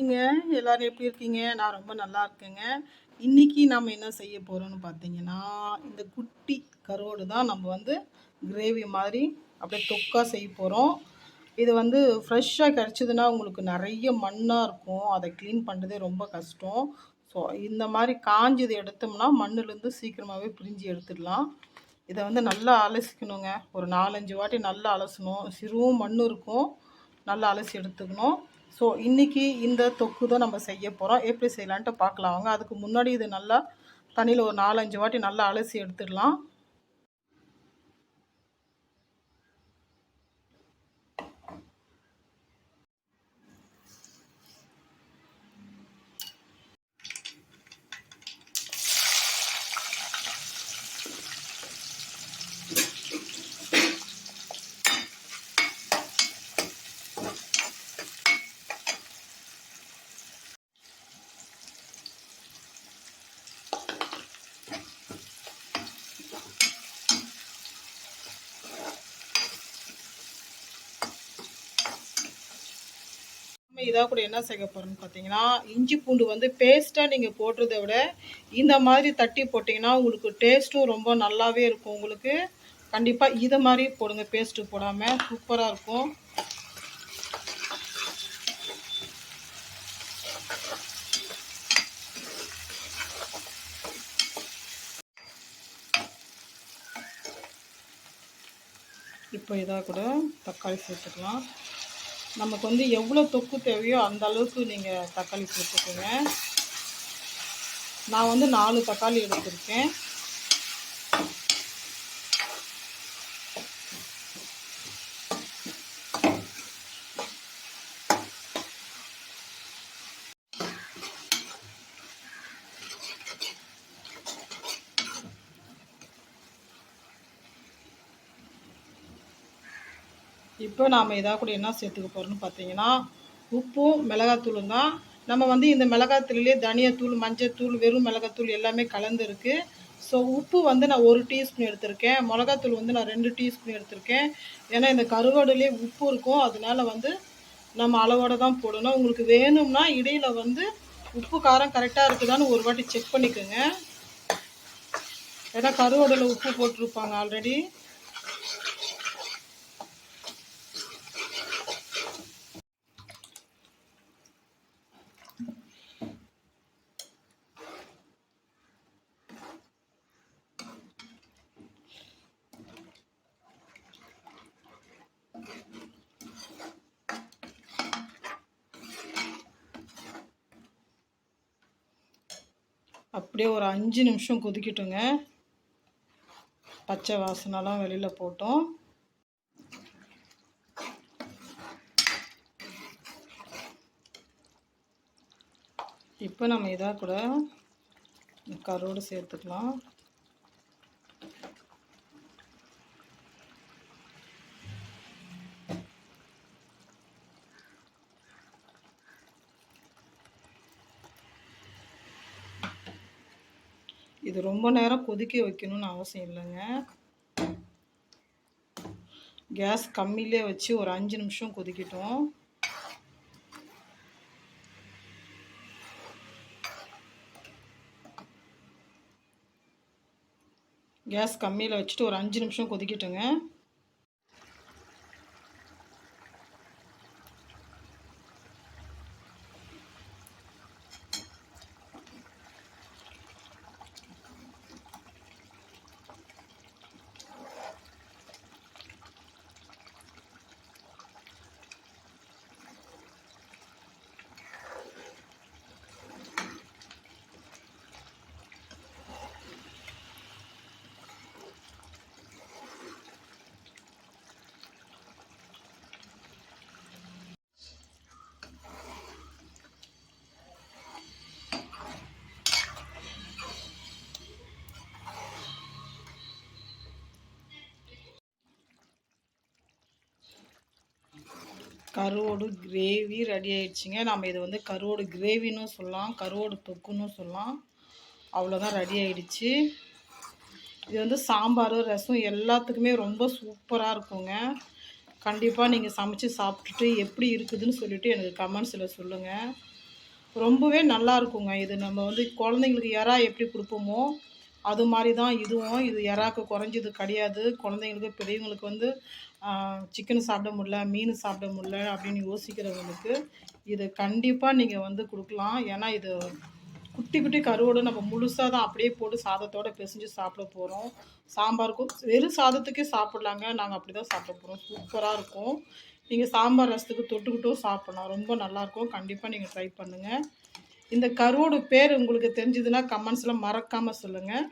ஹாய்ங்க எல்லாரும் எப்படி இருக்கீங்க? நான் ரொம்ப நல்லா இருக்கேங்க. இன்னைக்கு நம்ம என்ன செய்ய போகிறோம்னு பார்த்தீங்கன்னா இந்த குட்டி கருவோடு தான் நம்ம வந்து கிரேவி மாதிரி அப்படியே தொக்காக செய்ய போகிறோம் இது வந்து ஃப்ரெஷ்ஷாக கிடச்சிதுன்னா உங்களுக்கு நிறைய மண்ணாக இருக்கும். அதை க்ளீன் பண்ணுறதே ரொம்ப கஷ்டம். ஸோ இந்த மாதிரி காஞ்சது எடுத்தோம்னா மண்ணுலேருந்து சீக்கிரமாகவே பிரிஞ்சு எடுத்துடலாம். இதை வந்து நல்லா அலசிக்கணுங்க. ஒரு நாலஞ்சு வாட்டி நல்லா அலசணும். சிறுவும் மண்ணும் இருக்கும். நல்லா அலசி எடுத்துக்கணும். ஸோ இன்றைக்கி இந்த தொக்கு தான் நம்ம செய்ய போகிறோம் எப்படி செய்யலான்ட்டு பார்க்கலாம். வாங்க அதுக்கு முன்னாடி இது நல்லா தண்ணியில் ஒரு நாலஞ்சு வாட்டி நல்லா அலசி எடுத்துடலாம். இதாக கூட என்ன செய்ய போகிறோம்னு பார்த்தீங்கன்னா இஞ்சி பூண்டு வந்து பேஸ்ட்டாக நீங்கள் போடுறத விட இந்த மாதிரி தட்டி போட்டிங்கன்னா உங்களுக்கு டேஸ்ட்டும் ரொம்ப நல்லாவே இருக்கும். உங்களுக்கு கண்டிப்பாக இதை மாதிரி போடுங்க பேஸ்ட்டு போடாமல் சூப்பராக இருக்கும். இப்போ இதாக கூட தக்காளி சேர்த்துக்கலாம். நமக்கு வந்து எவ்வளோ தொக்கு தேவையோ அந்த அளவுக்கு நீங்கள் தக்காளி சேர்த்துக்கோங்க. நான் வந்து நாலு தக்காளி எடுத்திருக்கேன். இப்போ நாம் இதாக கூட என்ன சேர்த்துக்க போகிறோம்னு பார்த்தீங்கன்னா உப்பும் மிளகாத்தூளும் தான். நம்ம வந்து இந்த மிளகாத்தூளிலே தனியாத்தூள் மஞ்சத்தூள் வெறும் மிளகாத்தூள் எல்லாமே கலந்துருக்கு. ஸோ உப்பு வந்து நான் ஒரு டீஸ்பூன் எடுத்திருக்கேன். மிளகாத்தூள் வந்து நான் ரெண்டு டீஸ்பூன் எடுத்திருக்கேன். ஏன்னா இந்த கருவாடுலேயே உப்பு இருக்கும். அதனால வந்து நம்ம அளவோடு தான் போடணும். உங்களுக்கு வேணும்னா இடையில் வந்து உப்பு காரம் கரெக்டாக இருக்குதான்னு ஒரு வாட்டி செக் பண்ணிக்கோங்க. ஏன்னா கருவாடில் உப்பு போட்டிருப்பாங்க ஆல்ரெடி. அப்படியே ஒரு அஞ்சு நிமிஷம் கொதிக்கட்டுங்க. பச்சை வாசனைலாம் வெளியில் போட்டோம். இப்போ நம்ம இதாக கூட கருவோடு சேர்த்துக்கலாம். இது ரொம்ப நேரம் கொதிக்க வைக்கணும்னு அவசியம் இல்லைங்க. கேஸ் கம்மியிலே வச்சு ஒரு அஞ்சு நிமிஷம் கொதிக்கட்டும். கேஸ் கம்மியில் வச்சுட்டு ஒரு அஞ்சு நிமிஷம் கொதிக்கட்டுங்க. கருவோடு கிரேவி ரெடி ஆயிடுச்சுங்க. நம்ம இதை வந்து கருவோடு கிரேவின்னு சொல்லலாம் கருவோடு தொக்குன்னு சொல்லலாம். அவ்வளோதான் ரெடி ஆயிடுச்சு. இது வந்து சாம்பார் ரசம் எல்லாத்துக்குமே ரொம்ப சூப்பராக இருக்குங்க. கண்டிப்பாக நீங்கள் சமைச்சு சாப்பிட்டுட்டு எப்படி இருக்குதுன்னு சொல்லிவிட்டு எனக்கு கமெண்ட்ஸில் சொல்லுங்கள் ரொம்பவே நல்லா இருக்குங்க. இது நம்ம வந்து குழந்தைங்களுக்கு யாராக எப்படி கொடுப்போமோ அது மாதிரி தான் இதுவும் இது எறாக்கு குறைஞ்சது கிடையாது. குழந்தைங்களுக்கு பெரியவங்களுக்கு வந்து சிக்கன் சாப்பிட முடில மீன் சாப்பிட முடில அப்படின்னு யோசிக்கிறவங்களுக்கு இது கண்டிப்பாக நீங்கள் வந்து கொடுக்கலாம். ஏன்னா இது குட்டி குட்டி கருவோடு நம்ம முழுசாக தான் அப்படியே போட்டு சாதத்தோடு பிசைஞ்சு சாப்பிட போகிறோம் சாம்பாருக்கும் வெறும் சாதத்துக்கே சாப்பிட்லாங்க. நாங்கள் அப்படி தான் சாப்பிட போகிறோம் சூப்பராக இருக்கும். நீங்கள் சாம்பார் ரசத்துக்கு தொட்டுக்கிட்டும் சாப்பிட்லாம். ரொம்ப நல்லாயிருக்கும் கண்டிப்பாக நீங்கள் ட்ரை பண்ணுங்கள் இந்த கருவோட பேர் உங்களுக்கு தெரிஞ்சதுன்னா கமெண்ட்ஸில் மறக்காமல் சொல்லுங்கள்